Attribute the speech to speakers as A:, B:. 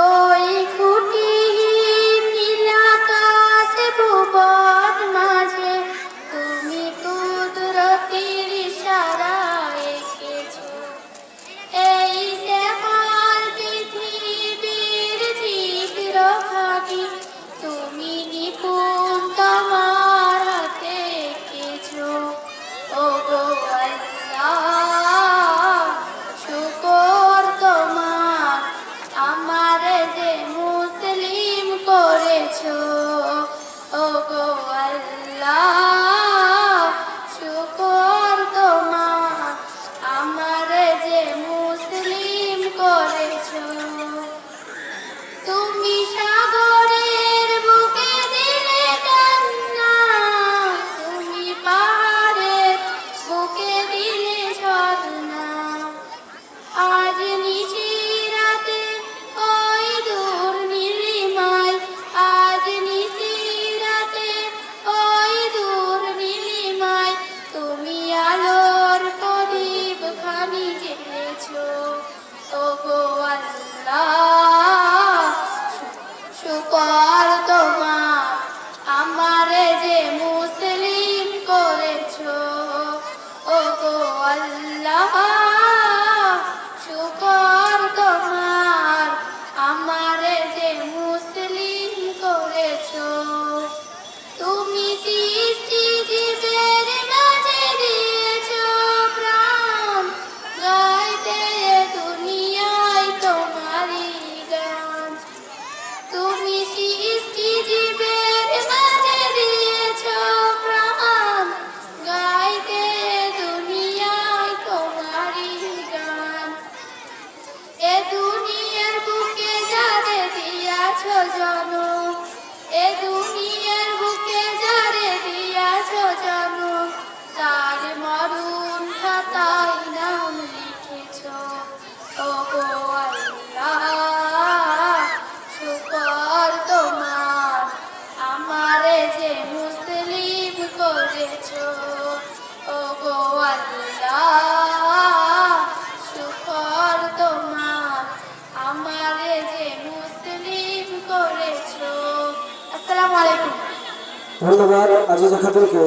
A: Oh. Yeah. ওগো আল্লাহ আমারে যে মুসলিম করেছ ওগো আল্লাহ শুকর যে মুসলিম করেছ তুমি চিস্ত জনম এ দুনিয়ার বুকে যারে দিয়াছ জনম তার মরণ খাতায় নাম লিখেছ। ও আলাইকুম।
B: ধন্যবাদ আজিজা খাতুনকে।